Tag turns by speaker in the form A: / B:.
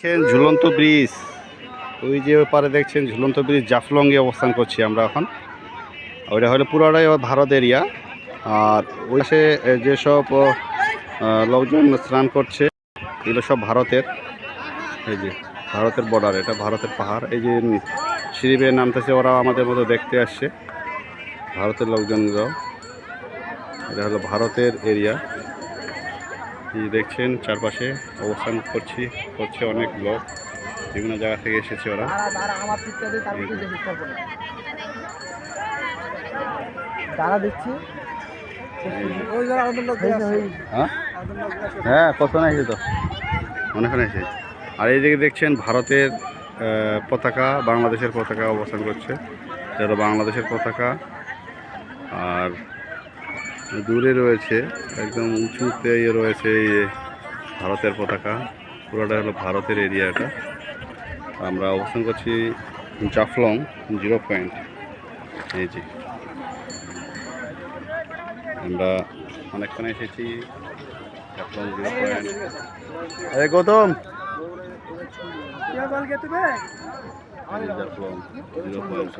A: দেখছেন ঝুলন্ত ব্রিজ। ওই যে পারে দেখছেন ঝুলন্ত ব্রিজ জাফলংয়ে অবস্থান করছি আমরা এখন। ওইটা হলো পুরোটাই ভারত এরিয়া। আর ওই এ, যেসব লোকজন স্নান করছে এগুলো সব ভারতের। এই যে ভারতের বর্ডার এটা ভারতের পাহাড়। এই যে সিঁড়ি নামতেছে ওরা আমাদের মতো দেখতে আসছে। ভারতের লোকজনগুলো এটা হলো ভারতের এরিয়া। দেখছেন চারপাশে অবস্থান করছি করছে অনেক লোক। বিভিন্ন জায়গা থেকে এসেছে ওরা। হ্যাঁ? হ্যাঁ কত না এসে তো। অনেকক্ষণ এসে আর এই দিকে দেখছেন ভারতের পতাকা বাংলাদেশের পতাকা অবস্থান করছে। হলো বাংলাদেশের পতাকা। আর দূরে রয়েছে একদম উঁচুতে ইয়ে রয়েছে এই ভারতের পতাকা। পুরোটা হলো ভারতের এরিয়াটা আমরা অবস্থান করছি জাফলং জিরো পয়েন্ট। এই যে। আমরা অনেকক্ষণ এসেছি জাফলং জিরো পয়েন্ট। আরে গৌতম। Jaflong zero point.